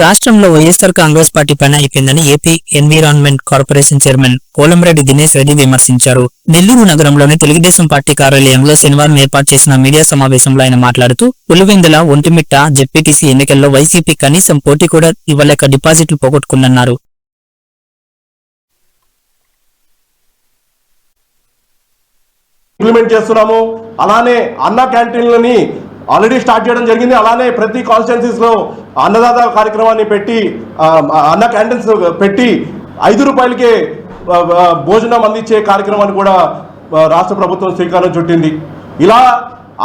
రాష్ట్రంలో వైఎస్ఆర్ కాంగ్రెస్ పార్టీ పని అయిపోయిందని AP environment corporation chairman Kolamreddy Dinesh Reddy విమర్శించారు. నెల్లూరు నగరంలోని తెలుగుదేశం పార్టీ కార్యాలయంలో శనివారం ఏర్పాటు చేసిన మీడియా సమావేశంలో ఆయన మాట్లాడుతూ పులివెందుల ఒంటిమిట్ట జెడ్పీటీసీ ఎన్నికల్లో వైసీపీ కనీసం పోటీ కూడా ఇవ్వలేక డిపాజిట్లు పోగొట్టుకుందన్నారు ఇంప్లిమెంట్ చేస్తున్నాము. అలానే అన్న క్యాంటీన్లని ఆల్రెడీ స్టార్ట్ చేయడం జరిగింది. అలానే ప్రతి కాన్స్టిట్యున్సీస్లో అన్నదాత కార్యక్రమాన్ని పెట్టి అన్న క్యాంటీన్స్ పెట్టి ఐదు రూపాయలకే భోజనం అందించే కార్యక్రమాన్ని కూడా రాష్ట్ర ప్రభుత్వం శ్రీకారం చుట్టింది. ఇలా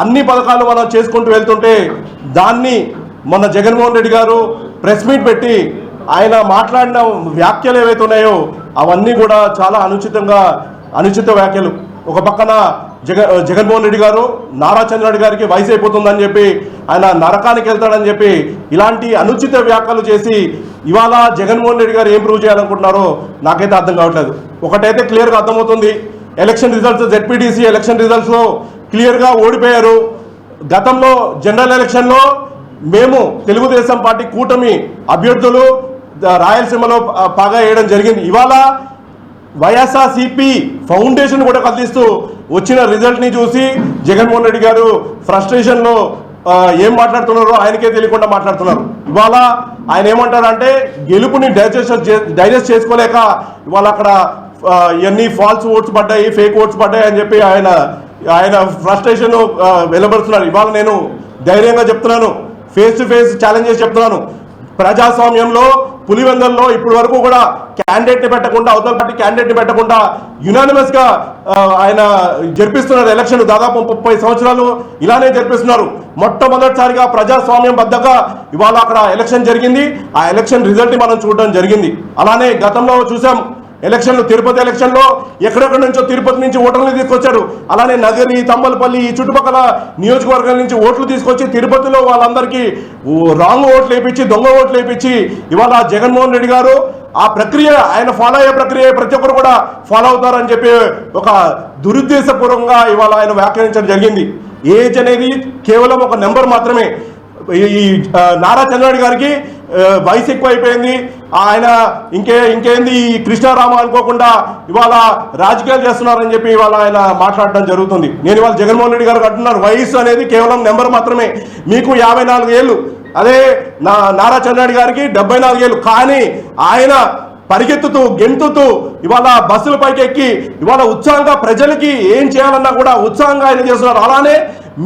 అన్ని పథకాలు మనం చేసుకుంటూ వెళ్తుంటే దాన్ని మొన్న జగన్మోహన్ రెడ్డి గారు ప్రెస్ మీట్ పెట్టి ఆయన మాట్లాడిన వ్యాఖ్యలు ఏవైతే ఉన్నాయో అవన్నీ కూడా చాలా అనుచితంగా అనుచిత వ్యాఖ్యలు. ఒక పక్కన జగ జగన్మోహన్ రెడ్డి గారు నారా చంద్రరెడ్డి గారికి వయసు అయిపోతుందని చెప్పి ఆయన నరకానికి వెళ్తాడని చెప్పి ఇలాంటి అనుచిత వ్యాఖ్యలు చేసి ఇవాళ జగన్మోహన్ రెడ్డి గారు ఏం ప్రూవ్ చేయాలనుకుంటున్నారో నాకైతే అర్థం కావట్లేదు. ఒకటైతే క్లియర్గా అర్థమవుతుంది. ఎలక్షన్ రిజల్ట్స్ జెడ్పీటీసీ ఎలక్షన్ రిజల్ట్స్లో క్లియర్గా ఓడిపోయారు. గతంలో జనరల్ ఎలక్షన్లో మేము తెలుగుదేశం పార్టీ కూటమి అభ్యర్థులు రాయలసీమలో పాగా వేయడం జరిగింది. ఇవాళ వైఎస్ఆర్సిపి ఫౌండేషన్ కూడా కదిలిస్తూ వచ్చిన రిజల్ట్ని చూసి జగన్మోహన్ రెడ్డి గారు ఫ్రస్ట్రేషన్లో ఏం మాట్లాడుతున్నారో ఆయనకే తెలియకుండా మాట్లాడుతున్నారు. ఇవాళ ఆయన ఏమంటారంటే గెలుపుని డైజెస్ట్ డైజెస్ట్ చేసుకోలేక ఇవాళ అక్కడ ఇవన్నీ ఫాల్స్ ఓట్స్ పడ్డాయి ఫేక్ ఓట్స్ పడ్డాయి అని చెప్పి ఆయన ఆయన ఫ్రస్ట్రేషన్ వెలువడుతున్నారు ఇవాళ నేను ధైర్యంగా చెప్తున్నాను. ఫేస్ టు ఫేస్ ఛాలెంజెస్ చెప్తున్నాను. ప్రజాస్వామ్యంలో పులివెందల్లో ఇప్పటి వరకు కూడా క్యాండిడేట్ని పెట్టకుండా అవతల పార్టీ క్యాండిడేట్ని పెట్టకుండా యునానిమస్గా ఆయన జరిపిస్తున్నారు ఎలక్షన్ దాదాపు ముప్పై సంవత్సరాలు ఇలానే జరిపిస్తున్నారు. మొట్టమొదటిసారిగా ప్రజాస్వామ్యం బద్దగా ఇవాళ అక్కడ ఎలక్షన్ జరిగింది. ఆ ఎలక్షన్ రిజల్ట్ని మనం చూడడం జరిగింది. అలానే గతంలో చూసాం. ఎలక్షన్లు తిరుపతి ఎలక్షన్లో ఎక్కడెక్కడి నుంచో తిరుపతి నుంచి ఓటర్లు తీసుకొచ్చారు. అలానే నగరి తంబలపల్లి ఈ చుట్టుపక్కల నియోజకవర్గాల నుంచి ఓట్లు తీసుకొచ్చి తిరుపతిలో వాళ్ళందరికీ ఓ రాంగ్ ఓట్లు వేయించి దొంగ ఓట్లు వేయించి ఇవాళ జగన్మోహన్ రెడ్డి గారు ఆ ప్రక్రియ ఆయన ఫాలో అయ్యే ప్రక్రియ ప్రతి ఒక్కరు కూడా ఫాలో అవుతారని చెప్పి ఒక దురుద్దేశపూర్వకంగా ఇవాళ ఆయన వ్యాఖ్యానించడం జరిగింది. ఏజ్ అనేది కేవలం ఒక నెంబర్ మాత్రమే. ఈ ఈ, నారా చంద్రబాబు గారికి వయసు ఎక్కువ అయిపోయింది ఆయన ఇంకే ఇంకేంది ఈ కృష్ణారామ అనుకోకుండా ఇవాళ రాజకీయాలు చేస్తున్నారని చెప్పి ఇవాళ ఆయన మాట్లాడడం జరుగుతుంది. నేను ఇవాళ జగన్మోహన్ రెడ్డి గారు అంటున్నారు వయసు అనేది కేవలం నెంబర్ మాత్రమే. మీకు యాభై నాలుగు ఏళ్ళు. అదే నా నారా చంద్రబాబు గారికి డెబ్బై నాలుగు ఏళ్ళు. కానీ ఆయన పరిగెత్తుతూ గెంతుతూ ఇవాళ బస్సుల పైకి ఎక్కి ఇవాళ ఉత్సాహంగా ప్రజలకి ఏం చేయాలన్నా కూడా ఉత్సాహంగా ఆయన చేస్తున్నారు. అలానే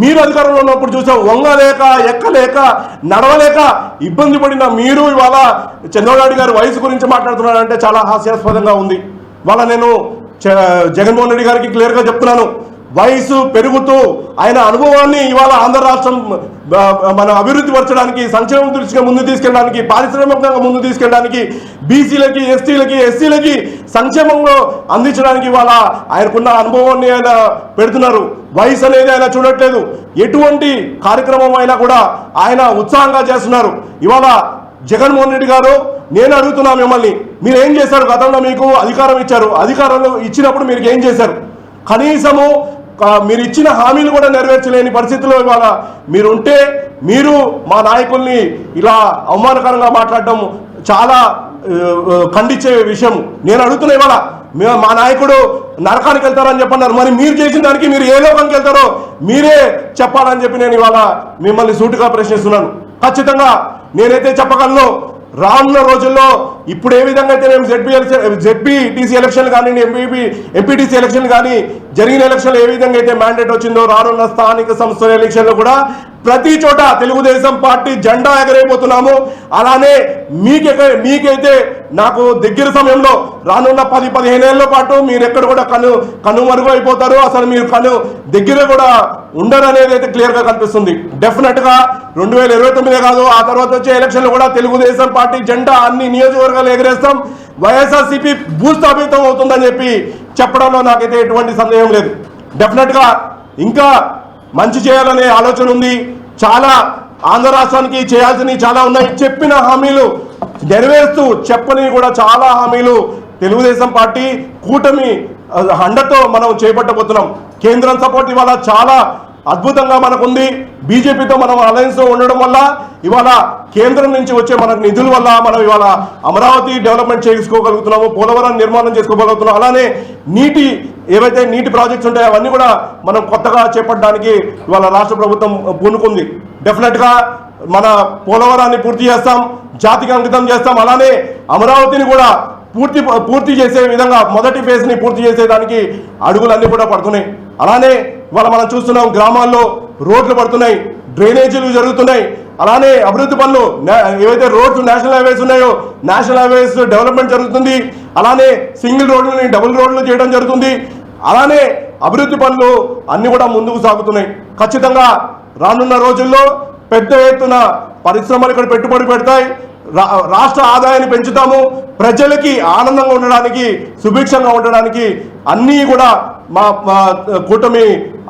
మీరు అధికారంలో ఉన్నప్పుడు చూసాం వంగలేక ఎక్కలేక నడవలేక ఇబ్బంది పడిన మీరు ఇవాళ చంద్రబాబు గారి వయసు గురించి మాట్లాడుతున్నారంటే చాలా హాస్యాస్పదంగా ఉంది. వాళ్ళ నేను జగన్మోహన్ రెడ్డి గారికి క్లియర్గా చెప్తున్నాను. వయసు పెరుగుతూ ఆయన అనుభవాన్ని ఇవాళ ఆంధ్ర రాష్ట్రం మన అభివృద్ధి పరచడానికి సంక్షేమం దృష్టిగా ముందు తీసుకెళ్ళడానికి పారిశ్రామికంగా ముందు తీసుకెళ్ళడానికి బీసీలకి ఎస్టీలకి ఎస్సీలకి సంక్షేమంలో అందించడానికి ఇవాళ ఆయనకున్న అనుభవాన్ని ఆయన పెడుతున్నారు. వయసు అనేది ఆయన చూడట్లేదు. ఎటువంటి కార్యక్రమం అయినా కూడా ఆయన ఉత్సాహంగా చేస్తున్నారు. ఇవాళ జగన్మోహన్ రెడ్డి గారు నేను అడుగుతున్నా మిమ్మల్ని మీరు ఏం చేశారు? గతంలో మీకు అధికారం ఇచ్చారు. అధికారంలో ఇచ్చినప్పుడు మీరు ఏం చేశారు? కనీసము మీరు ఇచ్చిన హామీలు కూడా నెరవేర్చలేని పరిస్థితిలో ఇవాళ మీరు ఉంటే మీరు మా నాయకుల్ని ఇలా అవమానకరంగా మాట్లాడడం చాలా ఖండించే విషయం. నేను అడుగుతున్నా ఇవాళ మా నాయకుడు నరకానికి వెళ్తారని చెప్పన్నారు. మరి మీరు చేసిన దానికి మీరు ఏ లోకానికి వెళ్తారో మీరే చెప్పాలని చెప్పి నేను ఇవాళ మిమ్మల్ని సూటిగా ప్రశ్నిస్తున్నాను. ఖచ్చితంగా నేనైతే చెప్పగలను రానున్న రోజుల్లో ఇప్పుడు ఏ విధంగా అయితే మేము జెడ్పీ జెడ్పీ టీసీ ఎలక్షన్ కానీ ఎంపీపీ ఎంపీటీసీ ఎలక్షన్ కానీ జరిగిన ఎలక్షన్లు ఏ విధంగా అయితే మ్యాండేట్ వచ్చిందో రానున్న స్థానిక సంస్థల ఎలక్షన్లో కూడా ప్రతి చోట తెలుగుదేశం పార్టీ జెండా ఎగరైపోతున్నాము అలానే మీకెక్క మీకైతే నాకు దగ్గర సమయంలో రానున్న పది పదిహేను ఏళ్ళ పాటు మీరు ఎక్కడ కూడా కను కనుమరుగు అయిపోతారు. అసలు మీరు కను దగ్గర కూడా ఉండరు అనేది అయితే క్లియర్గా కనిపిస్తుంది. డెఫినెట్గా రెండు వేల ఇరవై తొమ్మిదే కాదు ఆ తర్వాత వచ్చే ఎలక్షన్లు కూడా తెలుగుదేశం పార్టీ జెండా అన్ని నియోజకవర్గాలు ఎగరేస్తాం. వైఎస్ఆర్సీపీ భూస్థాపితం అవుతుందని చెప్పి చెప్పడంలో నాకైతే ఎటువంటి సందేహం లేదు. డెఫినెట్గా ఇంకా మంచి చేయాలనే ఆలోచన ఉంది. చాలా ఆంధ్ర రాష్ట్రానికి చేయాల్సినవి చాలా ఉన్నాయి. చెప్పిన హామీలు నెరవేరుస్తూ చెప్పని కూడా చాలా హామీలు తెలుగుదేశం పార్టీ కూటమి ఆ, అండతో మనం చేపట్టబోతున్నాం. కేంద్రం సపోర్ట్ ఇవాళ చాలా అద్భుతంగా మనకుంది. బీజేపీతో మనం అలయన్స్లో ఉండడం వల్ల ఇవాళ కేంద్రం నుంచి వచ్చే మనకు నిధుల వల్ల మనం ఇవాళ అమరావతి డెవలప్మెంట్ చేసుకోగలుగుతున్నాము పోలవరం నిర్మాణం చేసుకోగలుగుతున్నాం అలానే నీటి ఏవైతే నీటి ప్రాజెక్ట్స్ ఉంటాయో అవన్నీ కూడా మనం కొత్తగా చేపట్టడానికి ఇవాళ రాష్ట్ర ప్రభుత్వం పూనుకుంది. డెఫినెట్గా మన పోలవరాన్ని పూర్తి చేస్తాం జాతికి అంకితం చేస్తాం. అలానే అమరావతిని కూడా పూర్తి పూర్తి చేసే విధంగా మొదటి ఫేజ్ని పూర్తి చేసేదానికి అడుగులన్నీ కూడా పడుతున్నాయి. అలానే ఇవాళ మనం చూస్తున్నాం గ్రామాల్లో రోడ్లు పడుతున్నాయి డ్రైనేజీలు జరుగుతున్నాయి. అలానే అభివృద్ధి పనులు ఏవైతే రోడ్స్ నేషనల్ హైవేస్ ఉన్నాయో నేషనల్ హైవేస్ డెవలప్మెంట్ జరుగుతుంది. అలానే సింగిల్ రోడ్లని డబుల్ రోడ్లు చేయడం జరుగుతుంది. అలానే అభివృద్ధి పనులు అన్నీ కూడా ముందుకు సాగుతున్నాయి. ఖచ్చితంగా రానున్న రోజుల్లో పెద్ద ఎత్తున పరిశ్రమలు ఇక్కడ పెట్టుబడి పెడతాయి. రా- రాష్ట్ర ఆదాయాన్ని పెంచుతాము. ప్రజలకి ఆనందంగా ఉండడానికి సుభిక్షంగా ఉండడానికి అన్నీ కూడా మా కూటమి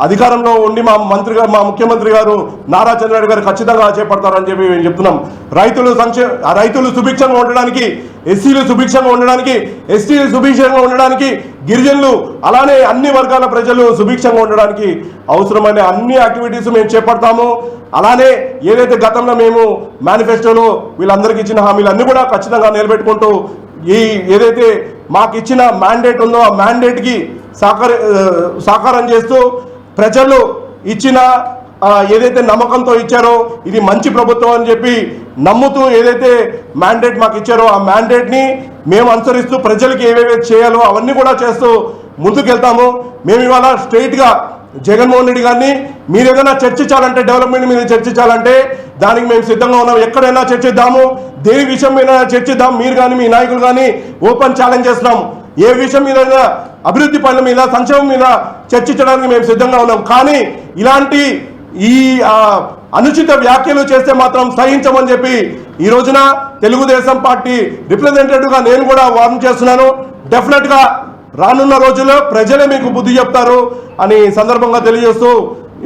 అధికారంలో ఉండి మా మంత్రి గారు మా ముఖ్యమంత్రి గారు నారా చంద్రబాబు గారు ఖచ్చితంగా చేపడతారని చెప్పి మేము చెప్తున్నాం. రైతులు సంక్షే ఆ రైతులు సుభిక్షంగా ఉండడానికి ఎస్సీలు సుభిక్షంగా ఉండడానికి ఎస్టీలు సుభిక్షంగా ఉండడానికి గిరిజనులు అలానే అన్ని వర్గాల ప్రజలు సుభిక్షంగా ఉండడానికి అవసరమైన అన్ని యాక్టివిటీస్ మేము చేపడతాము. అలానే ఏదైతే గతంలో మేము మేనిఫెస్టోలో వీళ్ళందరికీ ఇచ్చిన హామీలు అన్ని కూడా ఖచ్చితంగా నిలబెట్టుకుంటూ ఈ ఏదైతే మాకు ఇచ్చిన మ్యాండేట్ ఉందో ఆ మ్యాండేట్కి సాకార సహకారం సాకారం చేస్తూ ప్రజలు ఇచ్చిన ఏదైతే నమ్మకంతో ఇచ్చారో ఇది మంచి ప్రభుత్వం అని చెప్పి నమ్ముతూ ఏదైతే మ్యాండేట్ మాకు ఇచ్చారో ఆ మ్యాండేట్ని మేము అనుసరిస్తూ ప్రజలకి ఏవేవి చేయాలో అవన్నీ కూడా చేస్తూ ముందుకెళ్తాము. మేము ఇవాళ స్ట్రైట్గా జగన్మోహన్ రెడ్డి గారిని మీరు ఏదైనా చర్చించాలంటే డెవలప్మెంట్ మీద చర్చించాలంటే దానికి మేము సిద్ధంగా ఉన్నాం. ఎక్కడైనా చర్చిద్దాము. దేని విషయం మీద చర్చిద్దాం. మీరు కానీ మీ నాయకులు కానీ ఓపెన్ ఛాలెంజ్ చేస్తున్నాం. ఏ విషయం మీద అభివృద్ధి పనుల మీద సంక్షేమం మీద చర్చించడానికి మేము సిద్ధంగా ఉన్నాం. కానీ ఇలాంటి ఈ అనుచిత వ్యాఖ్యలు చేస్తే మాత్రం సహించమని చెప్పి ఈ రోజున తెలుగుదేశం పార్టీ రిప్రజెంటేటివ్గా నేను కూడా వార్న్ చేస్తున్నాను. డెఫినెట్గా రానున్న రోజుల్లో ప్రజలే మీకు బుద్ధి చెప్తారు అని సందర్భంగా తెలియజేస్తూ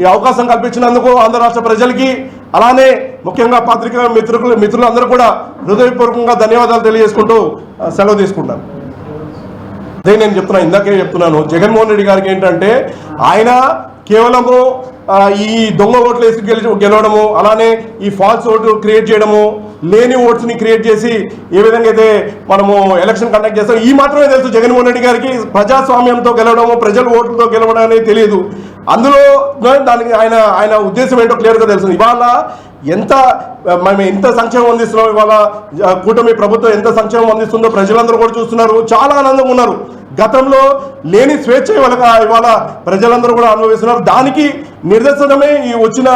ఈ అవకాశం కల్పించినందుకు ఆంధ్ర రాష్ట్ర ప్రజలకి అలానే ముఖ్యంగా పత్రికా మిత్రులు మిత్రులందరూ కూడా హృదయపూర్వకంగా ధన్యవాదాలు తెలియజేసుకుంటూ సెలవు తీసుకుంటాను. అదే నేను చెప్తున్నా ఇందాకే చెప్తున్నాను. జగన్మోహన్ రెడ్డి గారికి ఏంటంటే ఆయన కేవలము ఈ దొంగ ఓట్లు వేసి గెలి గెలవడము అలానే ఈ ఫాల్స్ ఓట్లు క్రియేట్ చేయడము లేని ఓట్స్ని క్రియేట్ చేసి ఏ విధంగా అయితే మనము ఎలక్షన్ కండక్ట్ చేస్తాం ఈ మాత్రమే తెలుసు జగన్మోహన్ రెడ్డి గారికి ప్రజాస్వామ్యంతో గెలవడము ప్రజల ఓట్లతో గెలవడం అనేది తెలియదు అందులో దానికి ఆయన ఆయన ఉద్దేశం ఏంటో క్లియర్గా తెలుసు. ఇవాళ ఎంత మేము ఎంత సంక్షేమం అందిస్తున్నాం ఇవాళ కూటమి ప్రభుత్వం ఎంత సంక్షేమం అందిస్తుందో ప్రజలందరూ కూడా చూస్తున్నారు. చాలా ఆనందంగా ఉన్నారు. గతంలో లేని స్వేచ్ఛ ఇవాళ ఇవాళ ప్రజలందరూ కూడా అనుభవిస్తున్నారు. దానికి నిదర్శనమే ఈ వచ్చిన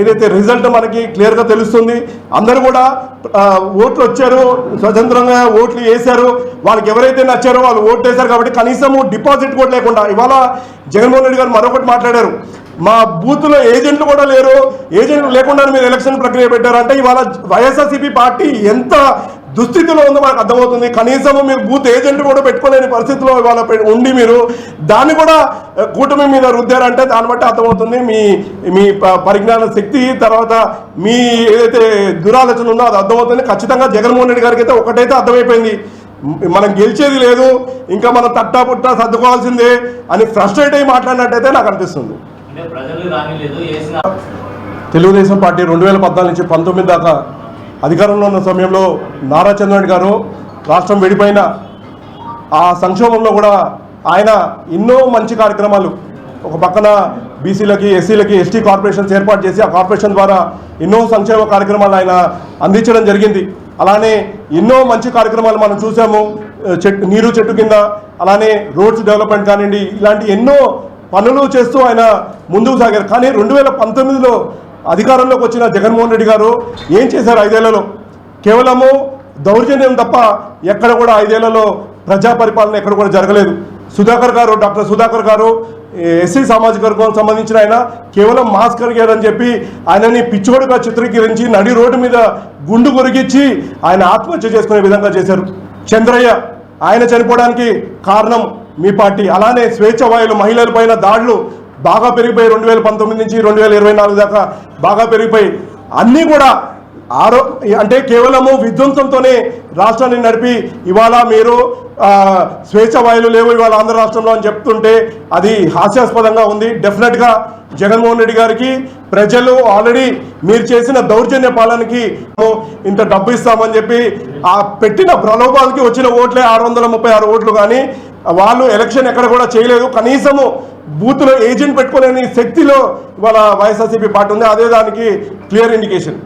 ఏదైతే రిజల్ట్ మనకి క్లియర్గా తెలుస్తుంది అందరూ కూడా ఓట్లు వచ్చారు స్వతంత్రంగా ఓట్లు వేశారు. వాళ్ళకి ఎవరైతే నచ్చారో వాళ్ళు ఓట్లు వేశారు కాబట్టి కనీసము డిపాజిట్ కూడా లేకుండా ఇవాళ జగన్మోహన్ రెడ్డి గారు మరొకటి మాట్లాడారు. మా బూత్లో ఏజెంట్లు కూడా లేరు. ఏజెంట్లు లేకుండా మీరు ఎలక్షన్ ప్రక్రియ పెట్టారంటే ఇవాళ వైఎస్ఆర్సీపీ పార్టీ ఎంత దుస్థితిలో ఉందో మనకు అర్థమవుతుంది. కనీసం మీరు బూత్ ఏజెంట్ కూడా పెట్టుకోలేని పరిస్థితిలో ఇవాళ ఉండి మీరు దాన్ని కూడా కూటమి మీద రుద్దారంటే దాన్ని బట్టి అర్థమవుతుంది. మీ మీ ప- పరిజ్ఞాన శక్తి తర్వాత మీ ఏదైతే దురాలోచన ఉందో అది అర్థమవుతుంది. ఖచ్చితంగా జగన్మోహన్ రెడ్డి గారికి అయితే ఒకటైతే అర్థమైపోయింది. మనం గెలిచేది లేదు ఇంకా మనం తట్టా పుట్టా సర్దుకోవాల్సిందే అని ఫ్రస్ట్రేట్ అయ్యి మాట్లాడినట్టయితే నాకు అనిపిస్తుంది. తెలుగుదేశం పార్టీ రెండు వేల పద్నాలుగు నుంచి పంతొమ్మిది దాకా అధికారంలో ఉన్న సమయంలో నారా చంద్రబాబు గారు రాష్ట్రం విడిపోయిన ఆ సంక్షోభంలో కూడా ఆయన ఎన్నో మంచి కార్యక్రమాలు ఒక పక్కన బీసీలకి ఎస్సీలకి ఎస్టీ కార్పొరేషన్స్ ఏర్పాటు చేసి ఆ కార్పొరేషన్ ద్వారా ఎన్నో సంక్షేమ కార్యక్రమాలు ఆయన అందించడం జరిగింది. అలానే ఎన్నో మంచి కార్యక్రమాలు మనం చూసాము చెట్టు నీరు చెట్టు కింద అలానే రోడ్స్ డెవలప్మెంట్ కానివ్వండి ఇలాంటి ఎన్నో పనులు చేస్తూ ఆయన ముందుకు సాగారు. కానీ రెండు వేల పంతొమ్మిదిలో అధికారంలోకి వచ్చిన జగన్మోహన్ రెడ్డి గారు ఏం చేశారు ఐదేళ్ళలో? కేవలము దౌర్జన్యం తప్ప ఎక్కడ కూడా ఐదేళ్ళలో ప్రజా పరిపాలన ఎక్కడ కూడా జరగలేదు. సుధాకర్ గారు డాక్టర్ సుధాకర్ గారు ఎస్సీ సామాజిక వర్గం సంబంధించిన ఆయన కేవలం మాస్క్ కరిగారని చెప్పి ఆయనని పిచ్చోడుగా చిత్రీకరించి నడి రోడ్డు మీద గుండు కొరిగిచ్చి ఆయన ఆత్మహత్య చేసుకునే విధంగా చేశారు. చంద్రయ్య ఆయన చనిపోవడానికి కారణం మీ పార్టీ అలానే స్వేచ్ఛవాయులు మహిళలపైన దాడులు బాగా పెరిగిపోయి రెండు వేల పంతొమ్మిది నుంచి రెండు వేల ఇరవై నాలుగు దాకా బాగా పెరిగిపోయి అన్నీ కూడా ఆరో అంటే కేవలము విధ్వంసంతోనే రాష్ట్రాన్ని నడిపి ఇవాళ మీరు స్వేచ్ఛవాయులు స్వేచ్ఛ వాయులు లేవు ఇవాళ ఆంధ్ర రాష్ట్రంలో అని చెప్తుంటే అది హాస్యాస్పదంగా ఉంది. డెఫినెట్గా జగన్మోహన్ రెడ్డి గారికి ప్రజలు ఆల్రెడీ మీరు చేసిన దౌర్జన్య పాలనకి ఇంత డబ్బు ఇస్తామని చెప్పి ఆ పెట్టిన ప్రలోభాలకి వచ్చిన ఓట్లే ఆరు వందల ముప్పై ఆరు ఓట్లు కానీ వాళ్ళు ఎలక్షన్ ఎక్కడ కూడా చేయలేదు. కనీసము బూత్లో ఏజెంట్ పెట్టుకోలేని శక్తిలో ఇవాళ వైఎస్ఆర్సీపీ పార్టీ ఉంది. అదే దానికి క్లియర్ ఇండికేషన్.